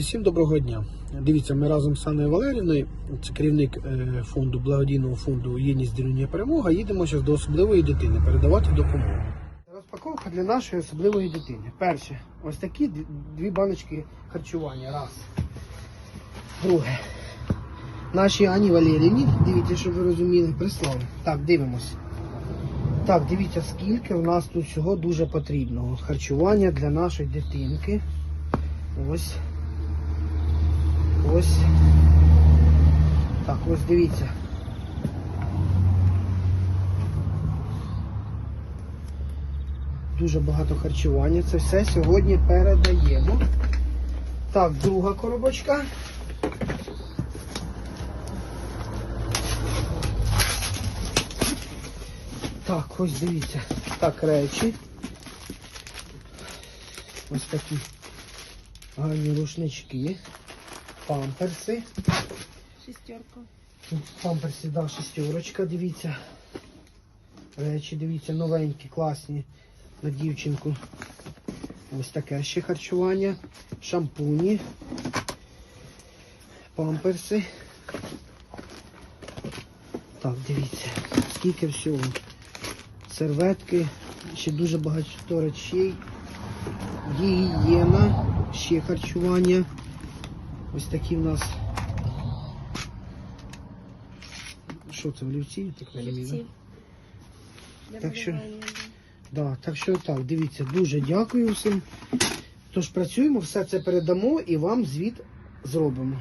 Всім доброго дня. Дивіться, ми разом з Анною Валерівною, це керівник е, фонду благодійного фонду Єдність Ділення Перемога. Їдемо зараз до особливої дитини передавати допомогу. Розпаковка для нашої особливої дитини. Перше, ось такі дві- баночки харчування. Раз. Друге. Нашій Ані Валерівні, дивіться, щоб ви розуміли, прислали. Так, дивимось. Так, дивіться, скільки у нас тут всього дуже потрібного. Харчування для нашої дитинки. Ось. Ось. Так, ось дивіться. Дуже багато харчування. Це все сьогодні передаємо. Так, друга коробочка. Так, ось дивіться. Так, речі. Ось такі гарні рушнички, памперси. Шестерка. Памперси, да, шестерочка, дивіться. Речі, дивіться, новенькі, класні на дівчинку. Ось таке ще харчування. Шампуні. Памперси. Так, дивіться, скільки всього. Серветки, ще дуже багато речей. Гігієна, ще харчування. Ось такі в нас. Що це, олівці? Так, олівці. да? Так що- Да, так що так, дивіться, дуже дякую всім. Тож працюємо, все це передамо і вам звіт зробимо.